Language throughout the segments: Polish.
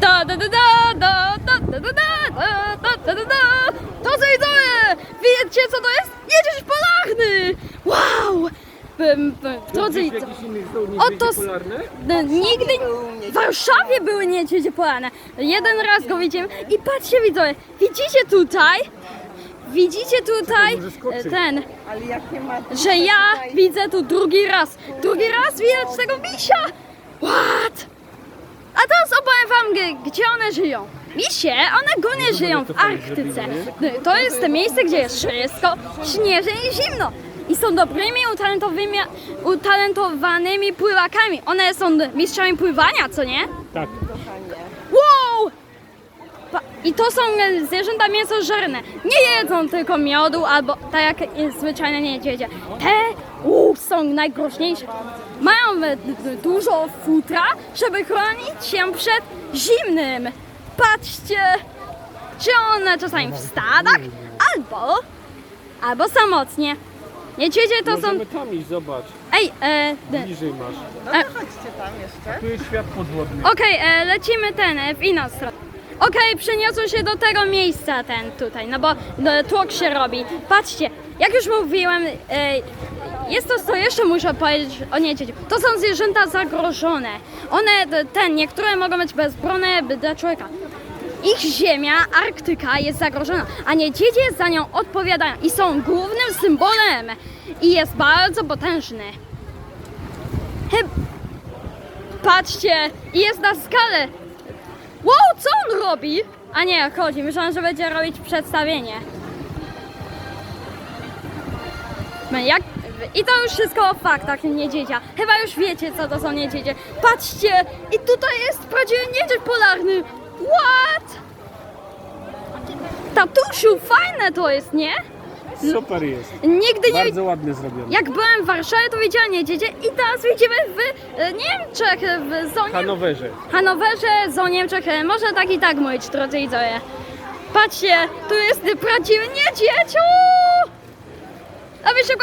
Da da da da da da da da da da da da To co widzowie! Wiecie co to jest? Niedźwiedź polarny! Wow! Bym, bym, drodzy widzowie, Oto s- nigdy w Warszawie były niedźwiedzie polarne. Jeden raz go widziałem i patrzcie widzowie, widzicie tutaj? Widzicie tutaj e, ten, Ale ma... że ja widzę tu drugi raz. Drugi raz widać tego misia! What? A teraz opowiem wam, g- gdzie one żyją. Misie, one głównie żyją w Arktyce. To jest to miejsce, gdzie jest wszystko śnieżne i zimno. I są dobrymi, utalentowymi, utalentowanymi pływakami. One są mistrzami pływania, co nie? Tak. Wow! Pa- I to są e, zwierzęta mięsożerne. Nie jedzą tylko miodu albo tak jak e, zwyczajne niedźwiedzie. Te są najgroźniejsze. Mają e, dużo futra, żeby chronić się przed zimnym. Patrzcie, czy one czasami w stadach albo, albo samotnie. Niedźwiedzie to są... Możemy tam iść, zobacz. Ej, e, d- Bliżej masz. No to chodźcie tam jeszcze. Tu jest świat podwodny. Okej, e, lecimy ten, e, w inną stronę. Okej, przeniosłem się do tego miejsca ten tutaj, no bo e, tłok się robi. Patrzcie, jak już mówiłem, e, jest to, co jeszcze muszę powiedzieć o niedźwiedziu. To są zwierzęta zagrożone. One, ten, niektóre mogą być bezbronne dla człowieka. Ich ziemia, Arktyka jest zagrożona, a niedźwiedzie za nią odpowiadają i są głównym symbolem i jest bardzo potężny. Chyb... Patrzcie, jest na skalę. Wow, co on robi? A nie, chodzi, myślałam, że będzie robić przedstawienie. No jak... I to już wszystko o faktach niedźwiedzia. Chyba już wiecie, co to są niedźwiedzie. Patrzcie, i tutaj jest prawdziwy niedźwiedź polarny. What? Tatusiu, fajne to jest, nie? Super jest. Nigdy nie... Bardzo ładnie zrobione. Jak byłem w Warszawie, to widziałem niedźwiedzie i teraz widzimy w e, Niemczech, w zonie... Hanowerze. Hanowerze, zo Niemczech, e, można tak i tak mówić, drodzy widzowie. Patrzcie, tu jest prawdziwy niedźwiedź! uuu! A wy się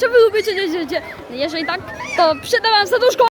że wy lubicie niedźwiedzie? Jeżeli tak, to przydam wam serduszko